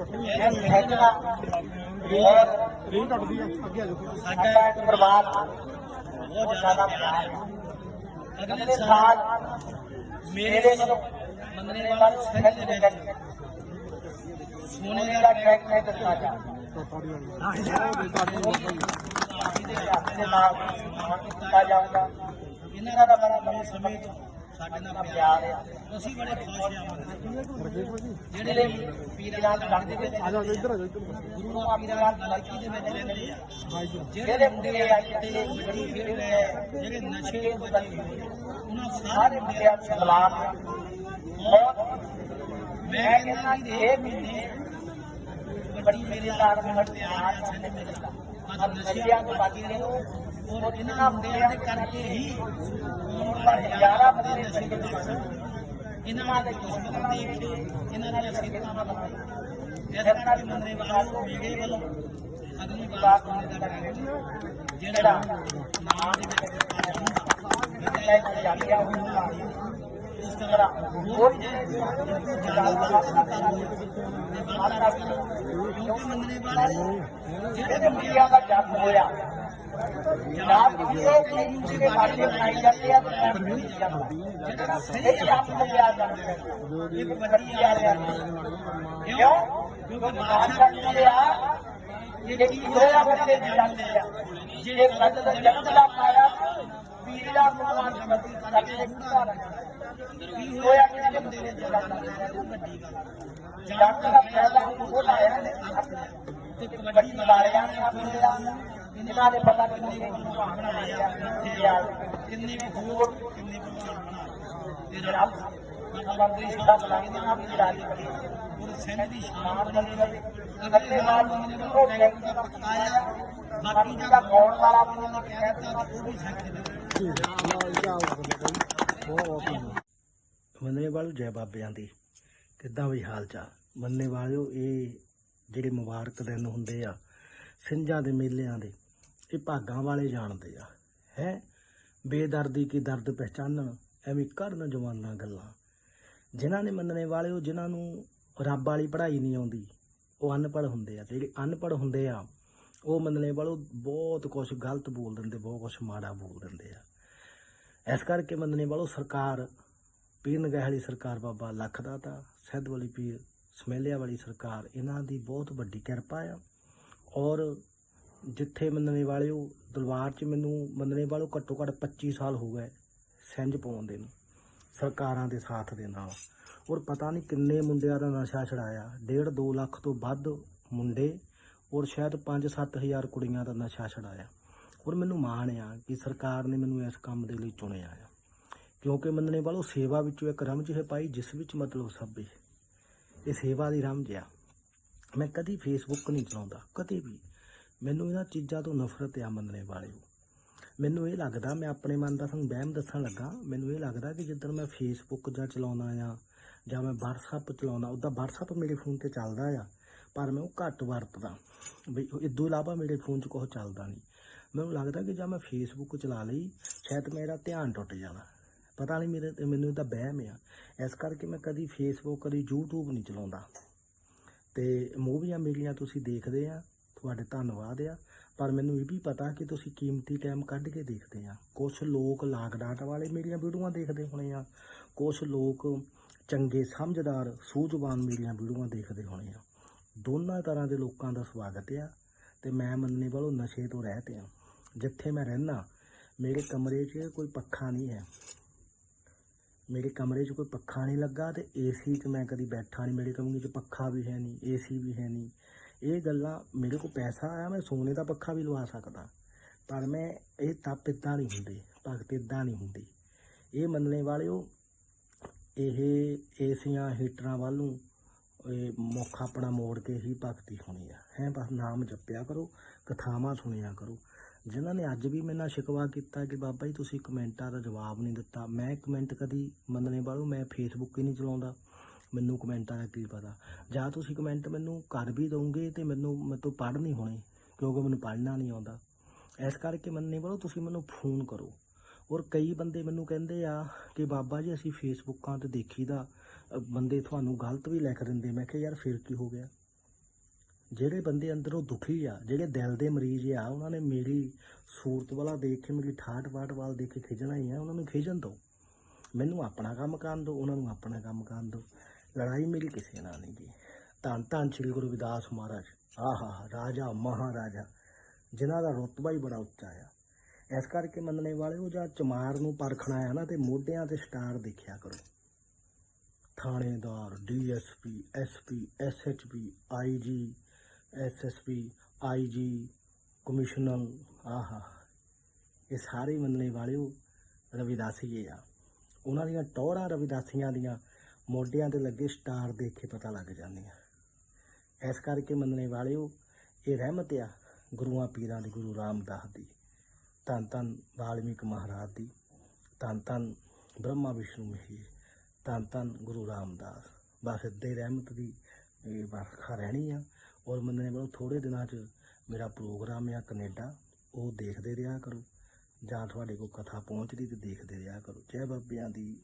ਇਹ ਸਹਿਜਣਾ ਔਰ ਰੀਲ ਟੁੱਟਦੀ ਆ ਅੱਗੇ ਆ ਜਾਓ ਸਾਡਾ ਇੱਕ ਪਰਿਵਾਰ ਬਹੁਤ ਜ਼ਿਆਦਾ ਪਿਆਰ ਹੈ ਅਗਲੇ ਸਾਲ ਮੇਰੇ ਨੂੰ ਮੰਨਣੇ ਵਾਲੇ ਸਹਿਜ ਦੇ ਵਿੱਚ ਸੋਨੇ ਦਾ ਟਰੈਕ ਮੈਂ ਦਿੱਤਾ ਜਾ ਤੁਹਾਡੀ ਵਾਲੀ ਇਹਦੇ ਹੱਥ ਦੇ ਨਾਲ ਸਨਮਾਨ ਕੀਤਾ ਜਾਊਗਾ ਇਹਨਾਂ ਦਾ ਬੜਾ ਲੰਬੇ ਸਮੇਂ ਤੋਂ ਸਾਡੇ ਨਾਲ ਪਿਆਰ ਹੈ। ਅਸੀਂ ਬੜੇ ਖੁਸ਼ ਹਾਂ ਜਿਹੜੇ ਪੀਰਾਂ ਦੇ ਲੜ ਦੇ ਵਿੱਚ ਆ ਜਾਓ ਇੱਧਰ ਆ ਜਾਓ ਇੱਧਰ ਗੁਰੂ ਪੀਰਾਂ ਦੀ ਲੜਕੀ ਦੇ ਵਿੱਚ ਰਹਿੰਦੇ ਆ। ਜਿਹੜੇ ਮੁੰਡੇ ਆ ਜਿਹੜੇ ਵੱਡੀ ਖੇਡ ਹੈ ਜਿਹੜੇ ਨਸ਼ੇ ਤੋਂ ਬਚੇ ਹੋਏ ਆ, ਉਹਨਾਂ ਸਾਰੇ ਮੁੰਡਿਆਂ ਨੂੰ ਸਲਾਮ ਮੈਂ ਕਹਿੰਦਾ ਕਿ ਇਹ ਮਹੀਨੇ ਬੜੀ ਮੇਰੇ ਨਾਲ ਬਹੁਤ ਪਿਆਰ ਹੈ ਸਾਡੇ ਮੇਰੇ ਨਾਲ। ਅੱਜ ਨਸ਼ਿਆਂ ਤੋਂ ਬਚ ਗਏ ਹੋ ਔਰ ਇਹਨਾਂ ਮੁੰਡਿਆਂ ਦੇ ਕਰਕੇ ਹੀ ਹੁਣ ਹਜ਼ਾਰਾਂ ਬੰਦੇ ਨਸ਼ੇ ਦੇ ਵਿੱਚ ਇਹਨਾਂ ਦੇ ਦੁਸ਼ਮਣ ਦੇਖ ਕੇ ਇਹਨਾਂ ਦੀਆਂ ਸਿੱਖਾਂ ਬਦਲ ਇਸ ਕਰਕੇ ਮੰਨੇ ਵਾਲਾ ਮੇਰੇ ਵੱਲੋਂ ਅਗਲੀ ਵਾਰ ਹੋਣੇ ਦਾ ਟਾਈਮ ਜਿਹੜਾ ਨਾਮ ਦੇ ਵਿੱਚ ਆ ਜਾਂਦਾ ਮੈਂ ਇੱਕ ਜਾਗਿਆ ਹੋਊਗਾ ਇਸ ਤਰ੍ਹਾਂ ਹੋਰ ਕਿਉਂਕਿ ਮੰਨਣੇ ਵਾਲੇ ਜਿਹੜੇ ਮੁੰਡਿਆਂ ਦਾ ਜਨਮ ਹੋਇਆ। ਜਨਾਬ ਜੀ ਉਹ ਕਈ ਦੇ ਬਾਰੇ ਬਣਾਈ ਜਾਂਦੇ ਆ ਤੇ ਮੈਂ ਨਹੀਂ ਜਾਂਦਾ ਜਿਹੜਾ ਸਹੀ ਜਨਮ ਮਿਲਿਆ ਜਾਂਦਾ ਇੱਕ ਵੱਡੀ ਆ ਰਿਹਾ ਕਿਉਂ ਕਿਉਂਕਿ ਬਾਦਸ਼ਾਹ ਕਹਿੰਦੇ ਆ ਇਹ ਕੀ ਹੋਇਆ ਬੰਦੇ ਦੇ ਜਨਮ ਲਿਆ ਜੇ ਕੱਦ ਦਾ ਜਨਮ ਦਾ ਪਾਇਆ ਪੀੜਾ ਮੁਕਮਾਨ ਸਮਝੀ ਸਾਡੇ ਪੂਰਾ ਕੀ ਹੋਇਆ ਕਿ ਬੰਦੇ ਨੇ ਜਨਮ ਲਿਆ ਵੱਡੀ ਗੱਲ ਜਨਮ ਦਾ ਫਾਇਦਾ ਉਹ ਲਾਇਆ ਨੇ ਤੇ ਕਬੱਡੀ ਮਾਰਿਆ ਨੇ ਆਪਣੇ ਇਹਨਾਂ ਨੇ ਪਤਾ ਕਿੰਨੇ ਭਗਵਾਨ ਬਣਾਏ ਆ ਕਿੱਥੇ ਆ। ਕਿੰਨੇ ਕੁ ਹੋਰ ਕਿੰਨੇ ਭਗਵਾਨ ਬਣਾਏ ਤੇ ਰੱਬ ਰੱਬ ਦੀ ਸ਼ਾਨ ਬਣਾ ਕੇ ਆਪ ਦੀ ਰਾਜ ਕਰੀ ਉਹ ਸਿੰਘ ਦੀ ਸ਼ਾਨ ਬਣੀ ਰਹੇ ਅਗਲੇ ਨਾਲ ਉਹਨੇ ਉਹ ਟੈਂਕ ਦਾ ਪਕਾਇਆ ਬਾਕੀ ਦਾ ਪਾਉਣ ਵਾਲਾ ਵੀ ਉਹਨਾਂ ਨੇ ਕਹਿਤਾ ਕਿ ਉਹ ਵੀ ਸਿੰਘ ਦੇ ਵਿੱਚ ਠੀਕ ਹੈ ਲਓ ਜੀ ਆਓ ਬਹੁਤ ਬਹੁਤ ਧੰਨਵਾਦ ਮੰਨੇ ਵਾਲੋ ਜੈ ਬਾਬਿਆਂ ਦੀ। ਕਿੱਦਾਂ ਵੀ ਹਾਲ ਚਾਲ? ਮੰਨੇ ਵਾਲਿਓ ਇਹ ਜਿਹੜੇ ਮੁਬਾਰਕ ਦਿਨ ਹੁੰਦੇ ਆ ਸਿੰਘਾਂ ਦੇ ਮੇਲਿਆਂ ਦੇ ਇਹ ਭਾਗਾਂ ਵਾਲੇ ਜਾਣਦੇ ਆ, ਹੈ? ਬੇਦਰਦੀ ਕੀ ਦਰਦ ਪਹਿਚਾਨਣ, ਐਵੇਂ ਕਰਨ ਜਵਾਨਾਂ ਗੱਲਾਂ। ਜਿਨ੍ਹਾਂ ਨੇ ਮੰਨਣੇ ਵਾਲੇ ਉਹ ਜਿਨ੍ਹਾਂ ਨੂੰ ਰੱਬ ਵਾਲੀ ਪੜ੍ਹਾਈ ਨਹੀਂ ਆਉਂਦੀ, ਉਹ ਅਨਪੜ੍ਹ ਹੁੰਦੇ ਆ। ਜਿਹੜੇ ਅਨਪੜ੍ਹ ਹੁੰਦੇ ਆ, ਉਹ ਮੰਨਣੇ ਵਾਲੋ ਬਹੁਤ ਕੁਝ ਗਲਤ ਬੋਲ ਦਿੰਦੇ, ਬਹੁਤ ਕੁਝ ਮਾੜਾ ਬੋਲ ਦਿੰਦੇ ਆ। ਇਸ ਕਰਕੇ ਮੰਨਣੇ ਵਾਲੋ ਸਰਕਾਰ, ਪੀਰ ਨਗਾਹ ਵਾਲੀ ਸਰਕਾਰ ਬਾਬਾ ਲੱਖ ਦਾ ਤਾਂ ਸਹਿਦ ਵਾਲੀ ਪੀਰ ਸਮੇਲਿਆ ਵਾਲੀ ਸਰਕਾਰ, ਇਹਨਾਂ ਦੀ ਬਹੁਤ ਵੱਡੀ ਕਿਰਪਾ ਆ। ਔਰ ਜਿੱਥੇ ਮੰਨਣੇ ਵਾਲਿਓ ਦਲਬਾਰ 'ਚ ਮੈਨੂੰ ਮੰਨਣੇ ਵਾਲਿਓ ਘੱਟੋ ਘੱਟ 25 ਸਾਲ ਹੋ ਗਏ ਸਿੰਜ ਪਾਉਂਦੇ ਨੂੰ, ਸਰਕਾਰਾਂ ਦੇ ਸਾਥ ਦੇ ਨਾਲ। ਔਰ ਪਤਾ ਨਹੀਂ ਕਿੰਨੇ ਮੁੰਡਿਆਂ ਦਾ ਨਸ਼ਾ ਛੜਾਇਆ 1.5 2 ਲੱਖ ਤੋਂ ਵੱਧ ਮੁੰਡੇ ਔਰ ਸ਼ਾਇਦ 5-7 ਹਜ਼ਾਰ ਕੁੜੀਆਂ ਦਾ ਨਸ਼ਾ ਛੜਾਇਆ ਔਰ ਮੈਨੂੰ ਮਾਣ ਆ ਕਿ ਸਰਕਾਰ ਨੇ ਮੈਨੂੰ ਇਸ ਕੰਮ ਦੇ ਲਈ ਚੁਣਿਆ ਆ। ਕਿਉਂਕਿ ਮੰਨਣੇ ਵਾਲੋ ਸੇਵਾ ਵਿੱਚੋਂ ਇੱਕ ਰਮਜ ਹੈ ਪਾਈ ਜਿਸ ਵਿੱਚ ਮਤਲਬ ਸਭੇ ਇਹ ਸੇਵਾ ਦੀ ਰਮਜ ਆ। ਮੈਂ ਕਦੀ ਫੇਸਬੁੱਕ ਨਹੀਂ ਚਲਾਉਂਦਾ, ਕਦੇ ਵੀ। ਮੈਨੂੰ ਇਹਨਾਂ ਚੀਜ਼ਾਂ ਤੋਂ ਨਫ਼ਰਤ ਆ ਮੰਨਣੇ ਵਾਲਿਓ। ਮੈਨੂੰ ਇਹ ਲੱਗਦਾ, ਮੈਂ ਆਪਣੇ ਮਨ ਦਾ ਤੁਹਾਨੂੰ ਵਹਿਮ ਦੱਸਣ ਲੱਗਾ, ਮੈਨੂੰ ਇਹ ਲੱਗਦਾ ਕਿ ਜਦੋਂ ਮੈਂ ਫੇਸਬੁੱਕ ਜਾਂ ਚਲਾਉਣਾ ਆ, ਜਾਂ ਮੈਂ WhatsApp ਚਲਾਉਣਾ ਉਹਦਾ WhatsApp ਮੇਰੇ ਫੋਨ ਤੇ ਚੱਲਦਾ ਆ, ਪਰ ਮੈਂ ਉਹ ਘੱਟ ਵਰਤਦਾ। ਵੀ ਇਦੋਂ ਇਲਾਵਾ ਮੇਰੇ ਫੋਨ 'ਚ ਕੁਛ ਚੱਲਦਾ ਨਹੀਂ। ਮੈਨੂੰ ਲੱਗਦਾ ਕਿ ਜਾਂ ਮੈਂ ਫੇਸਬੁੱਕ ਚਲਾ ਲਈ, ਸ਼ਾਇਦ ਮੇਰਾ ਧਿਆਨ ਟੁੱਟ ਜਾਣਾ। ਪਤਾ ਨਹੀਂ ਮੇਰੇ ਮੈਨੂੰ ਇਹਦਾ ਵਹਿਮ ਆ। ਇਸ ਕਰਕੇ ਮੈਂ ਕਦੀ ਫੇਸਬੁੱਕ ਕਦੀ YouTube ਨਹੀਂ ਚਲਾਉਂਦਾ। ਤੇ ਮੂਵੀਆਂ ਮੇਰੀਆਂ ਤੁਸੀਂ ਦੇਖਦੇ ਆ ਤੁਹਾਡੇ ਧੰਨਵਾਦ ਆ। ਪਰ ਮੈਨੂੰ ਇਹ ਵੀ ਪਤਾ ਕਿ ਤੁਸੀਂ ਕੀਮਤੀ ਟਾਈਮ ਕੱਢ ਕੇ ਦੇਖਦੇ ਆ। ਕੁਝ ਲੋਕ ਲਾਗਡਾਟ ਵਾਲੇ ਮੇਰੀਆਂ ਵੀਡੀਓਆਂ ਦੇਖਦੇ ਹੋਣੇ ਆ। ਕੁਝ ਲੋਕ ਚੰਗੇ ਸਮਝਦਾਰ, ਸੂਝਵਾਨ ਮੇਰੀਆਂ ਵੀਡੀਓਆਂ ਦੇਖਦੇ ਹੋਣੇ ਆ। ਦੋਨਾਂ ਤਰ੍ਹਾਂ ਦੇ ਲੋਕਾਂ ਦਾ ਸਵਾਗਤ ਆ ਤੇ ਮੈਂ ਮੰਨਣੇ ਵਾਲੋ ਨਸ਼ੇ ਤੋਂ ਰਹਿਤ ਆ। ਜਿੱਥੇ ਮੈਂ ਰਹਿਣਾ ਮੇਰੇ ਕਮਰੇ 'ਚ ਕੋਈ ਪੱਖਾ ਨਹੀਂ ਹੈ। ਮੇਰੇ ਕਮਰੇ 'ਚ ਕੋਈ ਪੱਖਾ ਨਹੀਂ ਲੱਗਾ ਤੇ ਏਸੀ 'ਚ ਮੈਂ ਕਦੀ ਬੈਠਾ ਨਹੀਂ। ਮੇਰੇ ਕਮਰੇ 'ਚ ਪੱਖਾ ਵੀ ਹੈ ਨਹੀਂ ਏਸੀ ਵੀ ਹੈ ਨਹੀਂ। ਇਹ ਗੱਲਾਂ ਮੇਰੇ ਕੋਲ ਪੈਸਾ ਆਇਆ, ਮੈਂ ਸੋਨੇ ਦਾ ਪੱਖਾ ਵੀ ਲਵਾ ਸਕਦਾ। ਪਰ ਮੈਂ ਇਹ ਤਪ ਇਦਾਂ ਨਹੀਂ ਹੁੰਦੇ, ਭਗਤ ਇਦਾਂ ਨਹੀਂ ਹੁੰਦੀ। ਇਹ ਮੰਨਣੇ ਵਾਲਿਓ, ਇਹ ਏਸੀਆਂ, ਹੀਟਰਾਂ ਵੱਲ ਨੂੰ, ਇਹ ਮੁੱਖ ਆਪਣਾ ਮੋੜ ਕੇ ਹੀ ਭਗਤੀ ਹੋਣੀ ਆ। ਹੈ, ਬਸ ਨਾਮ ਜਪਿਆ ਕਰੋ, ਕਥਾਵਾਂ ਸੁਣਿਆ ਕਰੋ। ਜਿਨ੍ਹਾਂ ਨੇ ਅੱਜ ਵੀ ਮੇਰੇ ਨਾਲ ਸ਼ਿਕਵਾ ਕੀਤਾ ਕਿ ਬਾਬਾ ਜੀ ਤੁਸੀਂ ਕਮੈਂਟਾਂ ਦਾ ਜਵਾਬ ਨਹੀਂ ਦਿੱਤਾ। ਮੈਂ ਕਮੈਂਟ ਕਦੀ ਮੰਨਣੇ ਵਾਲੋ ਮੈਂ ਫੇਸਬੁੱਕ ਹੀ ਨਹੀਂ ਚਲਾਉਂਦਾ। ਮੈਨੂੰ ਕਮੈਂਟਾਂ ਦਾ ਕੀ ਪਤਾ। ਜਾਂ ਤੁਸੀਂ ਕਮੈਂਟ ਮੈਨੂੰ ਕਰ ਵੀ ਦੋਗੇ ਤੇ ਮੈਨੂੰ ਮੈਤੋਂ ਪੜ੍ਹ ਨਹੀਂ ਹੋਣੇ ਕਿਉਂਕਿ ਮੈਨੂੰ ਪੜ੍ਹਨਾ ਨਹੀਂ ਆਉਂਦਾ। ਇਸ ਕਰਕੇ ਮੰਨਣੇ ਵਾਲੋ ਤੁਸੀਂ ਮੈਨੂੰ ਫੋਨ ਕਰੋ। ਔਰ ਕਈ ਬੰਦੇ ਮੈਨੂੰ ਕਹਿੰਦੇ ਆ ਕਿ ਬਾਬਾ ਜੀ ਅਸੀਂ ਫੇਸਬੁੱਕਾਂ ਤੇ ਦੇਖੀਦਾ ਅ, ਬੰਦੇ ਤੁਹਾਨੂੰ ਗਲਤ ਵੀ ਲਿਖ ਦਿੰਦੇ। ਮੈਂ ਕਿਹਾ ਯਾਰ ਫਿਰ ਕੀ ਹੋ ਗਿਆ? ਜਿਹੜੇ ਬੰਦੇ ਅੰਦਰੋਂ ਦੁਖੀ ਆ ਜਿਹੜੇ ਦਿਲ ਦੇ ਮਰੀਜ਼ ਆ ਉਹਨਾਂ ਨੇ ਮੇਰੀ ਸੂਰਤ ਵਾਲਾ ਦੇਖ ਕੇ ਮੇਰੀ ਠਾਠ ਬਾਠ ਵਾਲ ਦੇਖ ਕੇ ਖਿਜਣਾ ਹੀ ਆ ਉਹਨਾਂ ਨੂੰ ਖਿਜਣ ਦਿਓ। ਮੈਨੂੰ ਆਪਣਾ ਕੰਮ ਕਰਨ ਦਿਓ ਉਹਨਾਂ ਨੂੰ ਆਪਣਾ ਕੰਮ ਕਰਨ ਦਿਓ। ਲੜਾਈ ਮੇਰੀ ਕਿਸੇ ਨਾਲ ਨਹੀਂ ਜੀ ਧੰਨ ਧੰਨ ਸ੍ਰੀ ਗੁਰੂ ਰਵਿਦਾਸ ਮਹਾਰਾਜ। ਆਹਾ, ਰਾਜਾ, ਮਹਾਰਾਜਾ, ਜਿਨ੍ਹਾਂ ਦਾ ਰੁਤਬਾ ਹੀ ਬੜਾ ਉੱਚਾ ਆ। ਇਸ ਕਰਕੇ ਮੰਨਣੇ ਵਾਲੇ ਉਹ ਜਾਂ ਚਮਾਰ ਨੂੰ ਪਰਖਣਾ ਆ ਨਾ, ਤੇ ਮੋਢਿਆਂ ਤੇ ਸਟਾਰ ਦੇਖਿਆ ਕਰੋ। ਥਾਣੇਦਾਰ, DSP, SP, SHP IG SSP IG commissioner, ਆਹਾ, ਇਹ ਸਾਰੇ ਮੰਨਣੇ ਵਾਲਿਓ ਰਵਿਦਾਸੀਏ ਆ। ਉਹਨਾਂ ਦੀਆਂ ਟੋਰਾਂ ਰਵਿਦਾਸੀਆਂ ਦੀਆਂ ਮੋਢਿਆਂ ਤੇ ਲੱਗੇ ਸਟਾਰ ਦੇਖ ਕੇ ਪਤਾ ਲੱਗ ਜਾਂਦੀਆਂ ਇਸ ਕਰਕੇ ਮੰਨਣੇ ਵਾਲਿਓ, ਇਹ ਰਹਿਮਤ ਆ ਗੁਰੂਆਂ ਪੀਰਾਂ ਦੀ, ਗੁਰੂ ਰਾਮਦਾਸ ਦੀ। ਧੰਨ ਧੰਨ ਵਾਲਮੀਕ ਮਹਾਰਾਜ ਦੀ, ਧੰਨ ਧੰਨ ਬ੍ਰਹਮਾ ਵਿਸ਼ਨੂੰ ਮਹੇਸ਼ ਧੰਨ ਧੰਨ ਗੁਰੂ ਰਾਮਦਾਸ। ਬਸ ਇੱਦਾਂ ਹੀ ਰਹਿਮਤ ਦੀ ਇਹ ਵਰਖਾ ਰਹਿਣੀ ਆ। ਔਰ ਮੰਨਣੇ ਵਾਲੋ ਥੋੜੇ ਦਿਨਾਂ 'ਚ ਮੇਰਾ ਪ੍ਰੋਗਰਾਮ ਆ ਕੈਨੇਡਾ, ਉਹ ਦੇਖਦੇ ਰਿਹਾ ਕਰੋ। ਜਾਂ ਤੁਹਾਡੇ ਕੋਲ ਕਥਾ ਪਹੁੰਚਦੀ ਤੇ ਦੇਖਦੇ ਰਿਹਾ ਕਰੋ। ਜੈ ਬਾਬਿਆਂ ਦੀ